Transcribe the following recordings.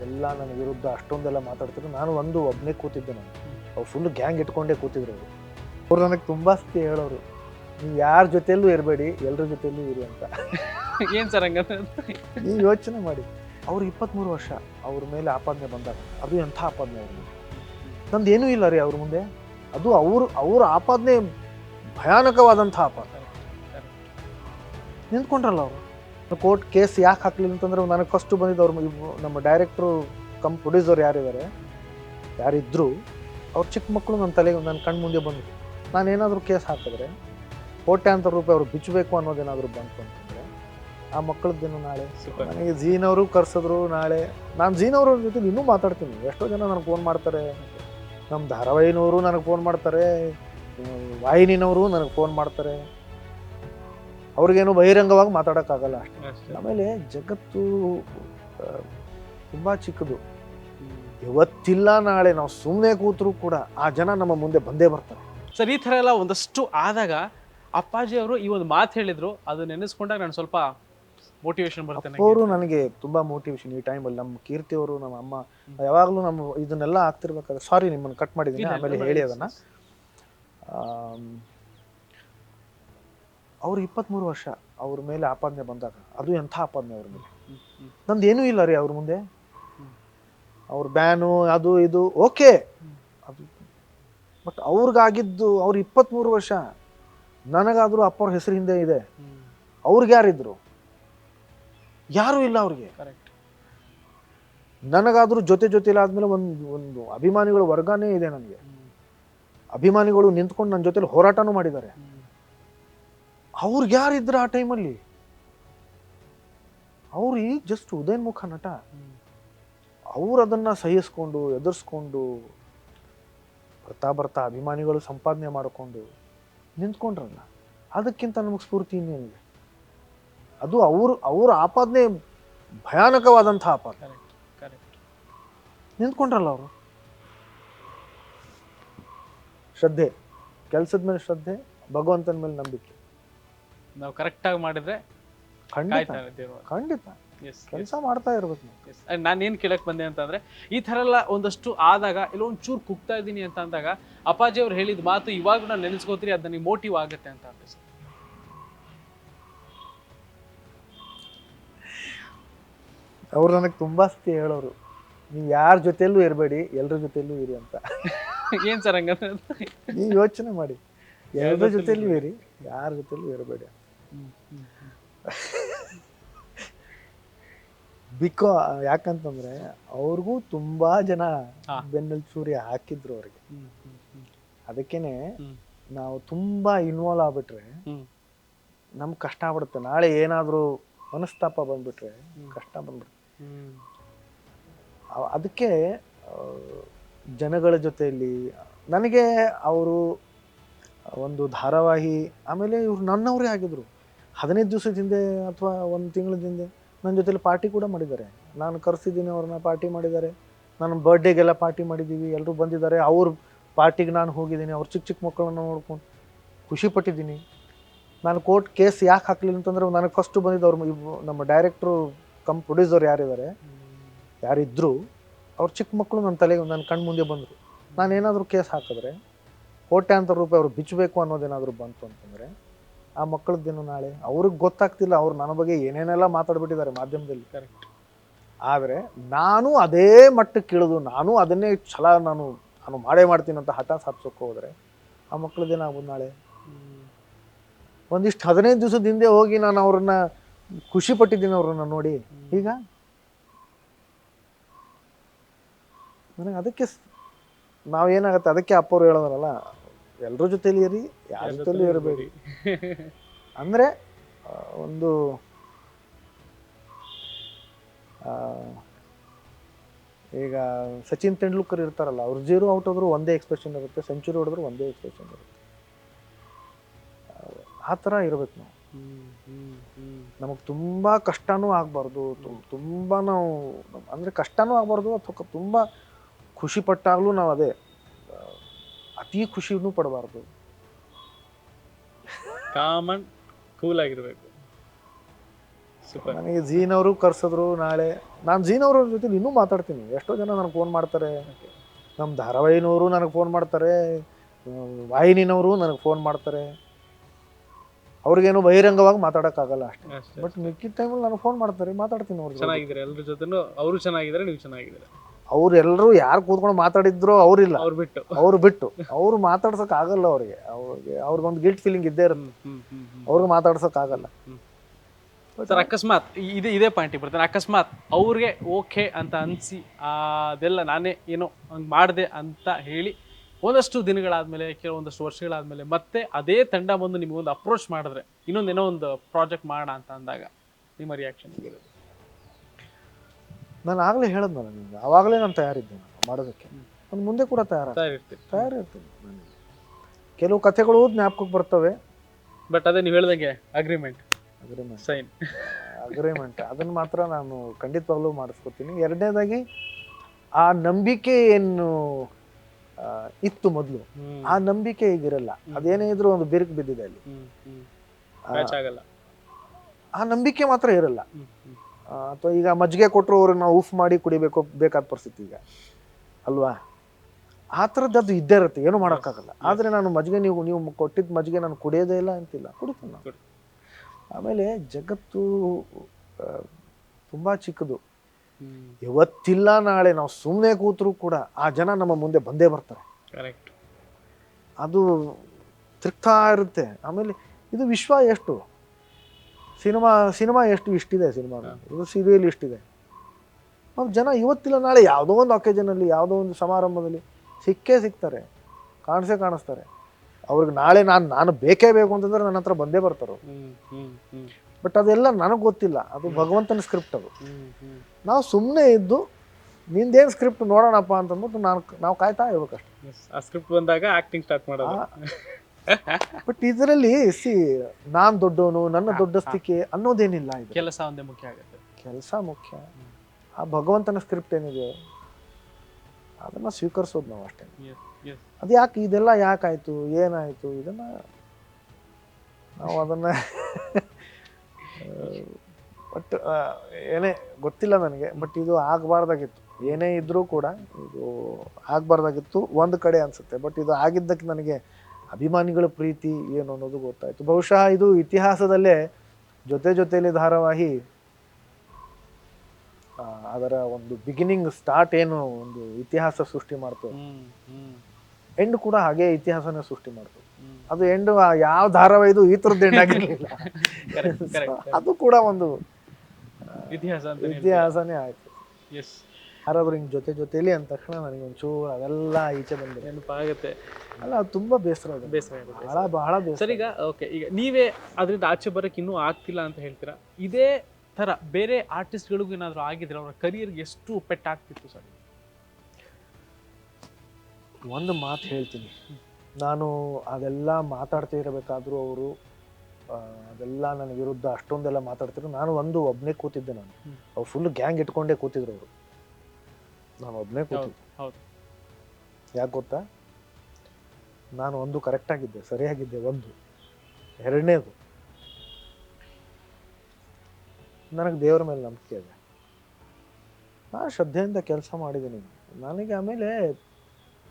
ಎಲ್ಲ ನನ್ನ ವಿರುದ್ಧ ಅಷ್ಟೊಂದೆಲ್ಲ ಮಾತಾಡ್ತಿದ್ರು. ನಾನು ಒಂದು ಒಬ್ಬನೇ ಕೂತಿದ್ದೆ ನಾನು. ಅವ್ರು ಫುಲ್ ಗ್ಯಾಂಗ್ ಇಟ್ಕೊಂಡೇ ಕೂತಿದ್ರು ಅವರು. ಅವ್ರು ನನಗೆ ತುಂಬ ಸತಿ ಹೇಳೋರು ನೀವು ಯಾರ ಜೊತೆಯಲ್ಲೂ ಇರಬೇಡಿ ಎಲ್ಲರ ಜೊತೆಯಲ್ಲೂ ಇರಿ ಅಂತ. ಏನು ಸರ್ ಹಂಗಂದ್ರೆ ನೀವು ಯೋಚನೆ ಮಾಡಿ. ಅವ್ರು ಇಪ್ಪತ್ತ್ಮೂರು ವರ್ಷ ಅವ್ರ ಮೇಲೆ ಆಪಾದನೆ ಬಂದಾಗ ಅದು ಎಂಥ ಆಪಾದನೆ ಅವ್ರಿಗೆ? ನಂದು ಏನೂ ಇಲ್ಲ ರೀ ಅವ್ರ ಮುಂದೆ. ಅದು ಅವರು ಅವ್ರ ಆಪಾದನೆ ಭಯಾನಕವಾದಂಥ ಆಪಾದನೆ. ನಿಂತ್ಕೊಂಡ್ರಲ್ಲ ಅವರು? ಕೋರ್ಟ್ ಕೇಸ್ ಯಾಕೆ ಹಾಕ್ಲಿಲ್ಲ ಅಂತಂದ್ರೆ ನನಗೆ ಫಸ್ಟ್ ಬಂದಿದ್ದು ಅವ್ರು ನಮ್ಮ ಡೈರೆಕ್ಟ್ರು ಕಮ್ ಪ್ರೊಡ್ಯೂಸರ್ ಯಾರಿದ್ದಾರೆ ಯಾರಿದ್ರು ಅವ್ರು ಚಿಕ್ಕ ಮಕ್ಕಳು ನನ್ನ ತಲೆಗೆ ನನ್ನ ಕಣ್ಣು ಮುಂದೆ ಬಂದರು ನಾನು ಏನಾದರೂ ಕೇಸ್ ಹಾಕಿದ್ರೆ ಕೋಟ್ಯಾಂತರ ರೂಪಾಯಿ ಅವ್ರು ಬಿಚ್ಚಬೇಕು ಅನ್ನೋದೇನಾದರೂ ಬಂತು ಅಂತಂದರೆ ಆ ಮಕ್ಕಳದ್ದೇನು ನಾಳೆ ನನಗೆ ನನಗೆ ಜೀನವರು ಕರ್ಸಿದ್ರು ನಾಳೆ. ನಾನು ಜೀನವ್ರ ಜೊತೆ ಇನ್ನೂ ಮಾತಾಡ್ತೀನಿ. ಎಷ್ಟೋ ಜನ ನನಗೆ ಫೋನ್ ಮಾಡ್ತಾರೆ. ನಮ್ಮ ಧಾರಾವಾಹಿನವರು ನನಗೆ ಫೋನ್ ಮಾಡ್ತಾರೆ. ವಾಹಿನಿನವರು ನನಗೆ ಫೋನ್ ಮಾಡ್ತಾರೆ. ಅವ್ರಿಗೇನು ಬಹಿರಂಗವಾಗಿ ಮಾತಾಡೋಕ್ಕಾಗಲ್ಲ. ಅಷ್ಟೇ. ಆಮೇಲೆ ಜಗತ್ತು ತುಂಬ ಚಿಕ್ಕದು. ಇವತ್ತಿಲ್ಲ ನಾಳೆ ನಾವು ಸುಮ್ಮನೆ ಕೂತರೂ ಕೂಡ ಆ ಜನ ನಮ್ಮ ಮುಂದೆ ಬಂದೇ ಬರ್ತಾರೆ. ಸರ್ ಈ ಥರ ಎಲ್ಲ ಒಂದಷ್ಟು ಆದಾಗ ಅಪ್ಪಾಜಿ ಅವರು ಈ ಒಂದು ಮಾತು ಹೇಳಿದ್ರು ಅದು ನೆನೆಸ್ಕೊಂಡಾಗ ನಾನು ಸ್ವಲ್ಪ ಮೋಟಿವೇಶನ್ ಬರ್ತೇನೆ. ಅವರು ನನಗೆ ತುಂಬಾ ಮೋಟಿವೇಶನ್ ಈ ಟೈಮಲ್ಲಿ ನಮ್ಮ ಕೀರ್ತಿ ಅವರು ನಮ್ಮ ಅಮ್ಮ ಯಾವಾಗಲೂ ನಮ್ಮ ಇದನ್ನೆಲ್ಲ ಆಗ್ತಿರ್ಬೇಕಾದ್ರೆ ಸಾರಿ ನಿಮ್ಮನ್ನು ಕಟ್ ಮಾಡಿದ್ದೀನಿ ಆಮೇಲೆ ಹೇಳಿ ಅದನ್ನು. ಅದನ್ನ ಅವ್ರು ಇಪ್ಪತ್ತ್ಮೂರು ವರ್ಷ ಅವ್ರ ಮೇಲೆ ಆಪಾದನೆ ಬಂದಾಗ ಅದು ಎಂಥ ಆಪಾದನೆ ಅವ್ರ ಮೇಲೆ? ನಂದು ಏನೂ ಇಲ್ಲ ರೀ ಅವ್ರ ಮುಂದೆ. ಅವ್ರ ಬ್ಯಾನು ಅದು ಇದು ಓಕೆ. ಅದು ಬಟ್ ಅವ್ರಿಗಾಗಿದ್ದು ಅವ್ರು ಇಪ್ಪತ್ತ್ಮೂರು ವರ್ಷ ನನಗಾದರೂ ಅಪ್ಪವ್ರ ಹೆಸರು ಹಿಂದೆ ಇದೆ. ಅವ್ರಿಗೆ ಯಾರಿದ್ರು? ಯಾರೂ ಇಲ್ಲ ಅವ್ರಿಗೆ. ಕರೆಕ್ಟ್ ನನಗಾದ್ರೂ ಜೊತೆ ಜೊತೆಲಿ ಆದ್ಮೇಲೆ ಒಂದು ಒಂದು ಅಭಿಮಾನಿಗಳ ವರ್ಗನೇ ಇದೆ ನನಗೆ. ಅಭಿಮಾನಿಗಳು ನಿಂತ್ಕೊಂಡು ನನ್ನ ಜೊತೆಲಿ ಹೋರಾಟನೂ ಮಾಡಿದ್ದಾರೆ. ಅವ್ರಿಗೆ ಯಾರಿದ್ರು ಆ ಟೈಮಲ್ಲಿ? ಅವ್ರು ಈಗ ಜಸ್ಟ್ ಉದಯನ್ಮುಖ ನಟ. ಅವ್ರು ಅದನ್ನ ಸಹಿಸ್ಕೊಂಡು ಎದುರಿಸ್ಕೊಂಡು ಬರ್ತಾ ಬರ್ತಾ ಅಭಿಮಾನಿಗಳು ಸಂಪಾದನೆ ಮಾಡಿಕೊಂಡು ನಿಂತ್ಕೊಂಡ್ರಲ್ಲ ಅದಕ್ಕಿಂತ ನಮಗೆ ಸ್ಫೂರ್ತಿ ಇನ್ನೇನಿದೆ? ಅದು ಅವ್ರ ಅವ್ರ ಆಪಾದನೆ ಭಯಾನಕವಾದಂಥ ಆಪಾದ. ನಿಂತ್ಕೊಂಡ್ರಲ್ಲ ಅವರು? ಶ್ರದ್ಧೆ ಕೆಲಸದ ಮೇಲೆ ಶ್ರದ್ಧೆ ಭಗವಂತನ ಮೇಲೆ ನಂಬಿಕೆ. ನಾವು ಕರೆಕ್ಟ್ ಆಗಿ ಮಾಡಿದ್ರೆ ಖಂಡಿತ. ಎಸ್ ಕೆಲಸ ಮಾಡ್ತಾ ಇರ್ಬೇಕು ನಾವು. ನಾನು ಏನ್ ಕೇಳಕ್ ಬಂದೆ ಅಂತಂದ್ರೆ ಈ ತರ ಎಲ್ಲ ಒಂದಷ್ಟು ಆದಾಗ ಇಲ್ಲ ಒಂಚೂರು ಕುಗ್ತಾ ಇದ್ದೀನಿ ಅಂತ ಅಂದಾಗ ಅಪ್ಪಾಜಿ ಅವ್ರು ಹೇಳಿದ ಮಾತು ಇವಾಗ ನಾನು ನೆನೆಸ್ಕೋತೀರಿ ಅದು ನನಗೆ ಮೋಟಿವ್ ಆಗುತ್ತೆ ಅಂತ ಅಂದ್ರೆ ಅವ್ರು ನನಗೆ ತುಂಬಾ ಸತಿ ಹೇಳೋರು ನೀವು ಯಾರ ಜೊತೆಯಲ್ಲೂ ಇರಬೇಡಿ ಎಲ್ಲರ ಜೊತೆಯಲ್ಲೂ ಇರಿ ಅಂತ. ಏನ್ ಸರ್ ಹಂಗಂದ್ರೆ? ನೀವು ಯೋಚನೆ ಮಾಡಿ. ಎಲ್ಲರ ಜೊತೆಯಲ್ಲೂ ಇರಿ? ಯಾರ ಜೊತೆಯಲ್ಲೂ ಇರಬೇಡಿ ಬಿಕಾ ಯಾಕಂತಂದ್ರೆ ಅವ್ರಿಗೂ ತುಂಬಾ ಜನ ಬೆನ್ನಲ್ ಬೆನ್ನಲ್ಲಿ ಚೂರಿ ಹಾಕಿದ್ರು ಅವ್ರಿಗೆ. ಅದಕ್ಕೇನೆ ನಾವು ತುಂಬಾ ಇನ್ವಾಲ್ವ್ ಆಗ್ಬಿಟ್ರೆ ನಮ್ ನಮ್ಗೆ ಕಷ್ಟ ಆಗ್ಬಿಡುತ್ತೆ. ನಾಳೆ ಏನಾದರೂ ಮನಸ್ತಾಪ ಬಂದ್ಬಿಟ್ರೆ ಕಷ್ಟ ಬಂದ್ಬಿಡುತ್ತೆ. ಅದಕ್ಕೆ ಜನಗಳ ಜೊತೆಯಲ್ಲಿ ನನಗೆ ಅವರು ಒಂದು ಧಾರಾವಾಹಿ ಆಮೇಲೆ ಇವ್ರು ನನ್ನವರೇ ಆಗಿದ್ರು. ಹದಿನೈದು ದಿವಸದ ಹಿಂದೆ ಅಥವಾ ಒಂದು ತಿಂಗಳ ಹಿಂದೆ ನನ್ನ ಜೊತೆಲಿ ಪಾರ್ಟಿ ಕೂಡ ಮಾಡಿದ್ದಾರೆ. ನಾನು ಕರೆಸಿದ್ದೀನಿ ಅವ್ರನ್ನ ಪಾರ್ಟಿ ಮಾಡಿದ್ದಾರೆ. ನನ್ನ ಬರ್ಡೇಗೆಲ್ಲ ಪಾರ್ಟಿ ಮಾಡಿದ್ದೀವಿ. ಎಲ್ಲರೂ ಬಂದಿದ್ದಾರೆ. ಅವ್ರ ಪಾರ್ಟಿಗೆ ನಾನು ಹೋಗಿದ್ದೀನಿ. ಅವ್ರ ಚಿಕ್ಕ ಚಿಕ್ಕ ಮಕ್ಕಳನ್ನು ನೋಡ್ಕೊಂಡು ಖುಷಿ ಪಟ್ಟಿದ್ದೀನಿ. ನಾನು ಕೋರ್ಟ್ ಕೇಸ್ ಯಾಕೆ ಹಾಕಲಿಲ್ಲ ಅಂತಂದ್ರೆ ನನಗೆ ಫಸ್ಟ್ ಬಂದಿದ್ದು ಅವ್ರು ನಮ್ಮ ಡೈರೆಕ್ಟ್ರು ಕಮ್ ಪ್ರೊಡ್ಯೂಸರ್ ಯಾರಿದ್ದಾರೆ, ಯಾರಿದ್ರು ಅವ್ರ ಚಿಕ್ಕ ಮಕ್ಕಳು ನನ್ನ ತಲೆಗೆ ನನ್ನ ಕಣ್ಣು ಮುಂದೆ ಬಂದರು. ನಾನು ಏನಾದರೂ ಕೇಸ್ ಹಾಕಿದ್ರೆ ಕೋಟ್ಯಾಂತರ ರೂಪಾಯಿ ಅವ್ರು ಬಿಚ್ಚಬೇಕು ಅನ್ನೋದೇನಾದರೂ ಬಂತು ಅಂತಂದರೆ ಆ ಮಕ್ಕಳದ್ದೇನು ನಾಳೆ. ಅವ್ರಿಗೆ ಗೊತ್ತಾಗ್ತಿಲ್ಲ ಅವ್ರು ನನ್ನ ಬಗ್ಗೆ ಏನೇನೆಲ್ಲ ಮಾತಾಡ್ಬಿಟ್ಟಿದ್ದಾರೆ ಮಾಧ್ಯಮದಲ್ಲಿ. ಕರೆಕ್ಟ್ ಆದರೆ ನಾನು ಅದೇ ಮಟ್ಟಕ್ಕೆ ಇಳಿದು ನಾನು ಅದನ್ನೇ ಛಲ ನಾನು ನಾನು ಮಾಡೇ ಮಾಡ್ತೀನಿ ಅಂತ ಹಠ ಸಾಧಿಸೋಕೆ ಹೋದರೆ ಆ ಮಕ್ಕಳದ್ದೇನಾಗ್ಬೋದು ನಾಳೆ. ಒಂದಿಷ್ಟು ಹದಿನೈದು ದಿವಸದ ಹಿಂದೆ ಹೋಗಿ ನಾನು ಅವ್ರನ್ನ ಖುಷಿ ಪಟ್ಟಿದ್ದೀನಿ ಅವ್ರನ್ನ ನೋಡಿ. ಈಗ? ನನಗೆ ಅದಕ್ಕೆ ಸ್- ನಾವೇನಾಗತ್ತೆ ಅದಕ್ಕೆ ಅಪ್ಪವ್ರು ಹೇಳೋದ್ರಲ್ಲ ಎಲ್ಲರ ಜೊತೆಲಿ ಇರಿ ಯಾರ ಜೊತೆಲಿ ಇರಬೇಡಿ. ಅಂದರೆ ಒಂದು ಈಗ ಸಚಿನ್ ತೆಂಡೂಲ್ಕರ್ ಇರ್ತಾರಲ್ಲ ಅವ್ರು ಜೀರೋ ಔಟ್ ಹೋದ್ರು ಒಂದೇ ಎಕ್ಸ್ಪ್ರೆಷನ್ ಇರುತ್ತೆ ಸೆಂಚುರಿ ಹೊಡೆದ್ರು ಒಂದೇ ಎಕ್ಸ್ಪ್ರೆಷನ್ ಇರುತ್ತೆ. ಆ ಥರ ಇರ್ಬೇಕು ನಾವು. ನಮಗೆ ತುಂಬ ಕಷ್ಟನೂ ಆಗಬಾರ್ದು ತುಂಬ ನಾವು ಅಂದರೆ ಕಷ್ಟನೂ ಆಗಬಾರ್ದು ಅಥವಾ ತುಂಬ ಖುಷಿ ಪಟ್ಟಾಗಲೂ ನಾವು ಅದೇ. ಅತಿ ಖುಷಿನೂ ಪಡಬಾರ್ದು. ಕಾಮನ್ ಕೂಲ್ ಆಗಿರ್ಬೇಕು. ಸೂಪರ್ ನನಗೆ ಅವರು ಕರ್ಸಿದ್ರು ನಾಳೆ. ನಾನು ಜೀನ್ ಅವ್ರ ಜೊತೆ ಇನ್ನೂ ಮಾತಾಡ್ತೀನಿ. ಎಷ್ಟೋ ಜನ ನನಗೆ ಫೋನ್ ಮಾಡ್ತಾರೆ. ನಮ್ಮ ಧಾರಾವಾಹಿನವರು ನನಗೆ ಫೋನ್ ಮಾಡ್ತಾರೆ. ವಾಹಿನಿನವರು ನನಗೆ ಫೋನ್ ಮಾಡ್ತಾರೆ. ಅವ್ರಿಗೇನು ಬಹಿರಂಗವಾಗಿ ಮಾತಾಡೋಕ್ಕಾಗಲ್ಲ ಅಷ್ಟೇ. ಬಟ್ ಮಿಕ್ಕಿದ ಟೈಮಲ್ಲಿ ನನಗೆ ಫೋನ್ ಮಾಡ್ತಾರೆ. ಮಾತಾಡ್ತೀನಿ ಅವ್ರು ಜೊತೆ. ಚೆನ್ನಾಗಿದ್ದಾರೆ ಎಲ್ಲರ ಜೊತೆನೂ? ಅವರು ಚೆನ್ನಾಗಿದ್ದಾರೆ ನೀವು ಚೆನ್ನಾಗಿದ್ದಾರೆ? ಅವ್ರೆಲ್ಲರೂ ಯಾರು ಕೂತ್ಕೊಂಡು ಮಾತಾಡಿದ್ರು ಅವ್ರಿಲ್ಲ. ಅವ್ರು ಬಿಟ್ಟು. ಅವ್ರು ಬಿಟ್ಟು. ಅವ್ರು ಮಾತಾಡ್ಸಕ್ ಆಗಲ್ಲ ಅವ್ರಿಗೆ. ಅವ್ರಿಗೆ ಅವ್ರಿಗೊಂದು ಗಿಲ್ಟ್ ಫೀಲಿಂಗ್ ಇದ್ದೇ ಇರುತ್ತೆ. ಅವ್ರಿಗೆ ಮಾತಾಡ್ಸಕ್ ಆಗಲ್ಲ. ಸರ್ ಅಕಸ್ಮಾತ್ ಇದೇ ಇದೇ ಪಾಯಿಂಟಿಗೆ ಬರ್ತಾನೆ. ಅಕಸ್ಮಾತ್ ಅವ್ರಿಗೆ ಓಕೆ ಅಂತ ಅನಿಸಿ ಅದೆಲ್ಲ ನಾನೇ ಏನೋ ಹಂಗೆ ಮಾಡಿದೆ ಅಂತ ಹೇಳಿ ಒಂದಷ್ಟು ದಿನಗಳಾದಮೇಲೆ ಕೆಲವೊಂದಷ್ಟು ವರ್ಷಗಳಾದಮೇಲೆ ಮತ್ತೆ ಅದೇ ತಂಡ ಬಂದು ನಿಮಗೊಂದು ಅಪ್ರೋಚ್ ಮಾಡಿದ್ರೆ ಇನ್ನೊಂದು ಏನೋ ಒಂದು ಪ್ರಾಜೆಕ್ಟ್ ಮಾಡೋಣ ಅಂತ ಅಂದಾಗ ನಿಮ್ಮ ರಿಯಾಕ್ಷನ್ ನಾನು ಆಗಲೇ ಹೇಳದ್ನಲ್ಲ ನಿಮ್ಗೆ. ಅವಾಗಲೇ ನಾನು ತಯಾರಿದ್ದೆ ನಾನು ಮಾಡೋದಕ್ಕೆ. ಅದು ನಾನು ಮುಂದೆ ಕೂಡ ತಯಾರ ಇರ್ತೀವಿ ತಯಾರಿರ್ತೀನಿ ನನಗೆ ಕೆಲವು ಕಥೆಗಳು ಜ್ಞಾಪಕಕ್ಕೆ ಬರ್ತವೆ. ಬಟ್ ಅದೇ ನೀವು ಹೇಳ್ದಂಗೆ ಅಗ್ರಿಮೆಂಟ್ ಅಗ್ರಿಮೆಂಟ್ ಸೈನ್ ಅಗ್ರಿಮೆಂಟ್ ಅದನ್ನ ಮಾತ್ರ ನಾನು ಖಂಡಿತವಾಗ್ಲೂ ಮಾಡಿಸ್ಕೊತೀನಿ ಎರಡನೇದಾಗಿ ಆ ನಂಬಿಕೆ ಏನು ಆ, ಇತ್ತು ಮೊದಲು ಆ ನಂಬಿಕೆ ಈಗಿರಲ್ಲ. ಅದೇನೇ ಇದ್ರೂ ಒಂದು ಬಿರುಕು ಬಿದ್ದಿದೆ ಅಲ್ಲಿ. ಆ, ಮ್ಯಾಚ್ ಆಗಲ್ಲ. ಆ ನಂಬಿಕೆ ಮಾತ್ರ ಇರಲ್ಲ. ಹ್ಮ್. ಅಥವಾ ಈಗ ಮಜ್ಜಿಗೆ ಕೊಟ್ಟರು ಅವ್ರಿಗೆ ನಾವು ಉಫ್ ಮಾಡಿ ಕುಡಿಬೇಕು ಬೇಕಾದ ಪರಿಸ್ಥಿತಿ ಈಗ. ಅಲ್ವಾ? ಆ ಥರದ್ದು ಅದು ಇದ್ದೇ ಇರುತ್ತೆ ಏನು ಮಾಡೋಕ್ಕಾಗಲ್ಲ. ಆದರೆ ನಾನು ಮಜ್ಜಿಗೆ ನೀವು ನೀವು ಕೊಟ್ಟಿದ್ದ ಮಜ್ಜಿಗೆ ನಾನು ಕುಡಿಯೋದೇ ಇಲ್ಲ ಅಂತಿಲ್ಲ ಕುಡಿತೀನಿ ನಾನು. ಆಮೇಲೆ ಜಗತ್ತು ತುಂಬ ಚಿಕ್ಕದು. ಇವತ್ತಿಲ್ಲ ನಾಳೆ ನಾವು ಸುಮ್ಮನೆ ಕೂತರೂ ಕೂಡ ಆ ಜನ ನಮ್ಮ ಮುಂದೆ ಬಂದೇ ಬರ್ತಾರೆ. ಕರೆಕ್ಟ್ ಅದು ತಿರುಗ್ತಾ ಇರುತ್ತೆ. ಆಮೇಲೆ ಇದು ವಿಶ್ವ ಎಷ್ಟು? ಸಿನಿಮಾ ಸಿನಿಮಾ ಎಷ್ಟು ಇಷ್ಟಿದೆ ಸಿನಿಮಾ? ಇದು ಸೀರಿಯಲ್ ಇಷ್ಟಿದೆ. ಅವ್ರು ಜನ ಇವತ್ತಿಲ್ಲ ನಾಳೆ ಯಾವುದೋ ಒಂದು ಅಕೇಜನಲ್ಲಿ ಯಾವುದೋ ಒಂದು ಸಮಾರಂಭದಲ್ಲಿ ಸಿಕ್ಕೇ ಸಿಗ್ತಾರೆ ಕಾಣಿಸೇ ಕಾಣಿಸ್ತಾರೆ. ಅವ್ರಿಗೆ ನಾಳೆ ನಾನು ನಾನು ಬೇಕೇ ಬೇಕು ಅಂತಂದ್ರೆ ನನ್ನ ಹತ್ರ ಬಂದೇ ಬರ್ತಾರೆ ಬಟ್ ಅದೆಲ್ಲ ನನಗೆ ಗೊತ್ತಿಲ್ಲ ಅದು ಭಗವಂತನ ಸ್ಕ್ರಿಪ್ಟ್ ಅದು. ನಾವು ಸುಮ್ಮನೆ ಇದ್ದು ನಿಂದೇನು ಸ್ಕ್ರಿಪ್ಟ್ ನೋಡೋಣಪ್ಪ ಅಂತಂದ್ಬಿಟ್ಟು ನಾನು ನಾವು ಕಾಯ್ತಾ ಇರ್ಬೇಕಷ್ಟೇ. ಆ ಸ್ಕ್ರಿಪ್ಟ್ ಬಂದಾಗ ಆಕ್ಟಿಂಗ್ ಸ್ಟಾರ್ಟ್ ಮಾಡೋದು. ಬಟ್ ಇದರಲ್ಲಿ ಸಿ ನಾನು ದೊಡ್ಡವನು ನನ್ನ ದೊಡ್ಡ ಸ್ಥಿತಿ ಅನ್ನೋದೇನಿಲ್ಲ ಇದು. ಕೆಲಸ ಒಂದೇ ಮುಖ್ಯ ಆಗುತ್ತೆ. ಕೆಲಸ ಮುಖ್ಯ. ಆ ಭಗವಂತನ ಸ್ಕ್ರಿಪ್ಟ್ ಏನಿದೆ? ಅದನ್ನ ಸ್ವೀಕರಿಸೋದು ನಾವು ಅಷ್ಟೇ. ಅದು ಯಾಕೆ ಇದೆಲ್ಲ ಯಾಕಾಯ್ತು ಏನಾಯ್ತು ಇದನ್ನ ನಾವು ಅದನ್ನ ಬಟ್ ಏನೇ ಗೊತ್ತಿಲ್ಲ ನನಗೆ ಬಟ್ ಇದು ಆಗಬಾರ್ದಾಗಿತ್ತು. ಏನೇ ಇದ್ರೂ ಕೂಡ ಇದು ಆಗಬಾರ್ದಾಗಿತ್ತು ಒಂದು ಕಡೆ ಅನ್ಸುತ್ತೆ ಬಟ್ ಇದು ಆಗಿದ್ದಕ್ಕೆ ನನಗೆ ಅಭಿಮಾನಿಗಳ ಪ್ರೀತಿ ಏನು ಅನ್ನೋದು ಗೊತ್ತಾಯ್ತು. ಬಹುಶಃ ಇದು ಇತಿಹಾಸದಲ್ಲೇ ಜೊತೆ ಜೊತೆಯಲ್ಲಿ ಧಾರಾವಾಹಿ ಅದರ ಒಂದು ಬಿಗಿನಿಂಗ್ ಸ್ಟಾರ್ಟ್ ಏನು ಒಂದು ಇತಿಹಾಸ ಸೃಷ್ಟಿ ಮಾಡ್ತು ಹ್ಮ್ ಹ್ಮ್. ಎಂಡ್ ಕೂಡ ಹಾಗೆ ಇತಿಹಾಸನ ಸೃಷ್ಟಿ ಮಾಡ್ತು ಅದು ಎಂಡ್ ಯಾವ ಧಾರಾವಾಹಿದು ಈ ಥರದ್ದು ಎಂಡ್ ಆಗಿರ್ಲಿಲ್ಲ. ಅದು ಕೂಡ ಒಂದು ಇತಿಹಾಸ ಇತಿಹಾಸನೇ ಆಯ್ತು. ಎಸ್ ಯಾರಾದ್ರೂ ಹಿಂಗೆ ಜೊತೆ ಜೊತೆಲಿ ಅಂದ ತಕ್ಷಣ ನನಗೆ ಒಂಚೂರು ಅದೆಲ್ಲ ಈಚೆ ಬಂದಿದೆ. ನೆನಪಾಗುತ್ತೆ. ಅಲ್ಲ ಅದು ತುಂಬಾ ಬೇಸರ ಇದೆ ಬೇಸರ ಆಗುತ್ತೆ. ಬಹಳ ಬಹಳ ಬೇಸರ. ಸರಿ ಈಗ ಓಕೆ ಈಗ ನೀವೇ ಅದರಿಂದ ಆಚೆ ಬರೋಕ್ಕೆ ಇನ್ನೂ ಆಗ್ತಿಲ್ಲ ಅಂತ ಹೇಳ್ತೀರಾ? ಇದೇ ಥರ ಬೇರೆ ಆರ್ಟಿಸ್ಟ್ಗಳಿಗೂ ಏನಾದರೂ ಆಗಿದ್ರೆ ಅವರ ಕರಿಯರ್ಗೆ ಎಷ್ಟು ಪೆಟ್ಟಾಗ್ತಿತ್ತು ಸರ್? ಒಂದು ಮಾತು ಹೇಳ್ತೀನಿ. ನಾನು ಅದೆಲ್ಲ ಮಾತಾಡ್ತಾ ಇರಬೇಕಾದ್ರೂ ಅವರು ಅದೆಲ್ಲ ನನ್ನ ವಿರುದ್ಧ ಅಷ್ಟೊಂದೆಲ್ಲ ಮಾತಾಡ್ತಿದ್ರು. ನಾನು ಒಂದು ಒಬ್ಬನೇ ಕೂತಿದ್ದೆ ನಾನು. ಅವ್ರು ಫುಲ್ ಗ್ಯಾಂಗ್ ಇಟ್ಕೊಂಡೇ ಕೂತಿದ್ರು ಅವರು. ನಾನು ಒಬ್ಬನೇ ಕೂತಿದ್ದೆ ಹೌದು ಯಾಕೆ ಗೊತ್ತಾ? ನಾನು ಒಂದು ಕರೆಕ್ಟ್ ಆಗಿದ್ದೆ ಸರಿಯಾಗಿದ್ದೆ ಒಂದು. ಎರಡನೇದು. ನನಗೆ ದೇವರ ಮೇಲೆ ನಂಬಿಕೆ ಇದೆ. ನಾನು ಶ್ರದ್ಧೆಯಿಂದ ಕೆಲಸ ಮಾಡಿದ್ದೀನಿ ನನಗೆ ಆಮೇಲೆ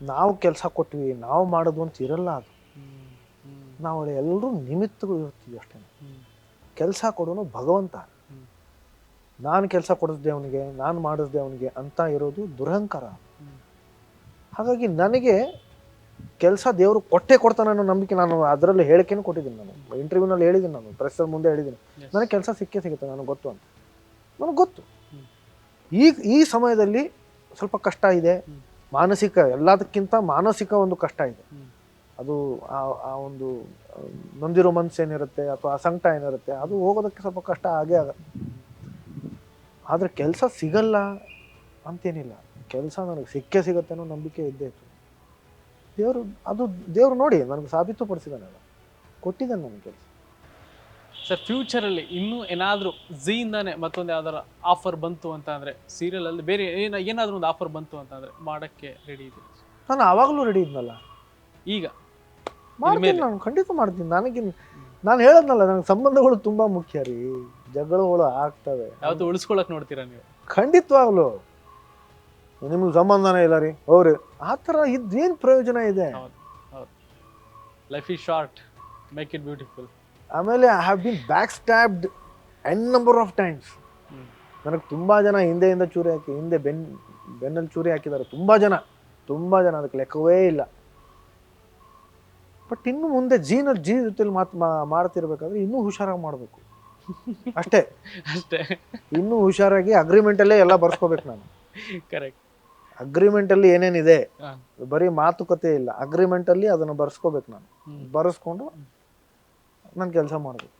ನಾವು ಕೆಲಸ ಕೊಟ್ವಿ ನಾವು ಮಾಡೋದು ಅಂತ ಇರಲ್ಲ ಅದು. ನಾವು ಎಲ್ಲರೂ ನಿಮಿತ್ತಗಳು ಇರ್ತೀವಿ ಅಷ್ಟೇ ಕೆಲಸ ಕೊಡೋನು ಭಗವಂತ. ನಾನು ಕೆಲಸ ಕೊಡಿಸ್ದೆ ಅವನಿಗೆ ನಾನು ಮಾಡಿಸ್ದೆ ಅವನಿಗೆ ಅಂತ ಇರೋದು ದುರಹಂಕಾರ. ಹಾಗಾಗಿ ನನಗೆ ಕೆಲಸ ದೇವರು ಕೊಟ್ಟೆ ಕೊಡ್ತಾನೆ ಅನ್ನೋ ನಂಬಿಕೆ ನಾನು ಅದರಲ್ಲಿ ಹೇಳಿಕೆನೂ ಕೊಟ್ಟಿದ್ದೀನಿ ನಾನು. ಇಂಟರ್ವ್ಯೂನಲ್ಲಿ ಹೇಳಿದ್ದೀನಿ ನಾನು ಪ್ರೆಸ್ಸರ್ ಮುಂದೆ ಹೇಳಿದ್ದೀನಿ. ನನಗೆ ಕೆಲಸ ಸಿಕ್ಕೇ ಸಿಗುತ್ತೆ ನನಗೆ ಗೊತ್ತು ಅಂತ. ನನಗೆ ಗೊತ್ತು. ಈ ಈಗ ಈ ಸಮಯದಲ್ಲಿ ಸ್ವಲ್ಪ ಕಷ್ಟ ಇದೆ. ಮಾನಸಿಕ ಎಲ್ಲದಕ್ಕಿಂತ ಮಾನಸಿಕ ಒಂದು ಕಷ್ಟ ಇದೆ. ಅದು ಆ ಒಂದು ನೊಂದಿರೋ ಮನಸ್ಸು ಏನಿರುತ್ತೆ ಅಥವಾ ಆ ಸಂಕಟ ಏನಿರುತ್ತೆ ಅದು ಹೋಗೋದಕ್ಕೆ ಸ್ವಲ್ಪ ಕಷ್ಟ ಆಗೇ ಆಗ ಆದರೆ ಕೆಲಸ ಸಿಗಲ್ಲ ಅಂತೇನಿಲ್ಲ. ಕೆಲಸ ನನಗೆ ಸಿಕ್ಕೇ ಸಿಗುತ್ತೆ ಅನ್ನೋ ನಂಬಿಕೆ ಇದ್ದೇ ಇತ್ತು. ದೇವರು ಅದು ದೇವರು ನೋಡಿ ನನಗೆ ಸಾಬೀತುಪಡಿಸಿದಾನಲ್ಲ ಕೊಟ್ಟಿದ್ದಾನೆ ನನಗೆ ಕೆಲಸ. ಸರ್ ಫ್ಯೂಚರಲ್ಲಿ ಇನ್ನೂ ಏನಾದರೂ ಝೀಯಿಂದಾನೆ ಮತ್ತೊಂದು ಯಾವ್ದಾರ ಆಫರ್ ಬಂತು ಅಂತ ಅಂದರೆ ಸೀರಿಯಲಲ್ಲಿ ಬೇರೆ ಏನ ಏನಾದರೂ ಒಂದು ಆಫರ್ ಬಂತು ಅಂತ ಅಂದರೆ ಮಾಡೋಕ್ಕೆ ರೆಡಿ ಇದೆ ನಾನು ಆವಾಗಲೂ ರೆಡಿ ಇದ್ನಲ್ಲ. ಈಗ? ಮಾಡ್ತೀನಿ ನಾನು ಖಂಡಿತ ಮಾಡ್ತೀನಿ. ನನಗೆ ನಾನು ಹೇಳದ್ನಲ್ಲ ನನಗೆ ಸಂಬಂಧಗಳು ತುಂಬ ಮುಖ್ಯ ರೀ. ಜಗಳಗಳು ಆಗ್ತವೆ. ಯಾವತ್ತು ಉಳಿಸ್ಕೊಳಕ್ ನೋಡ್ತೀರಾ ನೀವು? ಖಂಡಿತವಾಗ್ಲು. ನಿಮ್ಗೆ ಸಂಬಂಧನೇ ಇಲ್ಲ ರೀ. ಅವ್ರಿ ಆ ಥರ ಇದೇನು ಪ್ರಯೋಜನ ಇದೆ? Life is short make it beautiful ಆಮೇಲೆ I have been back stabbed n number of times ನನಗೆ ತುಂಬ ಜನ ಹಿಂದೆಯಿಂದ ಚೂರಿ ಹಾಕಿ ಹಿಂದೆ ಬೆನ್ ಬೆನ್ನಲ್ಲಿ ಚೂರಿ ಹಾಕಿದ್ದಾರೆ. ತುಂಬ ಜನ ತುಂಬ ಜನ. ಅದಕ್ಕೆ ಲೆಕ್ಕವೇ ಇಲ್ಲ. ಬಟ್ ಇನ್ನು ಮುಂದೆ ಜೀನ ಜೀ ಜೊತೆಲಿ ಮಾತು ಮಾಡ್ತಿರ್ಬೇಕಾದ್ರೆ ಇನ್ನೂ ಹುಷಾರಾಗಿ ಮಾಡಬೇಕು. ಅಷ್ಟೇ. ಅಷ್ಟೇ. ಇನ್ನೂ ಹುಷಾರಾಗಿ ಅಗ್ರಿಮೆಂಟ್ ಅಲ್ಲೇ ಎಲ್ಲ ಬರ್ಸ್ಕೋಬೇಕು ನಾನು. ಕರೆಕ್ಟ್ ಅಗ್ರಿಮೆಂಟಲ್ಲಿ ಏನೇನಿದೆ ಹಾ. ಬರೀ ಮಾತುಕತೆ ಇಲ್ಲ. ಅಗ್ರಿಮೆಂಟ್ ಅಲ್ಲಿ ಅದನ್ನು ಬರ್ಸ್ಕೋಬೇಕು ನಾನು. ಬರ್ಸ್ಕೊಂಡು ನನ್ನ ಕೆಲಸ ಮಾಡಬೇಕು.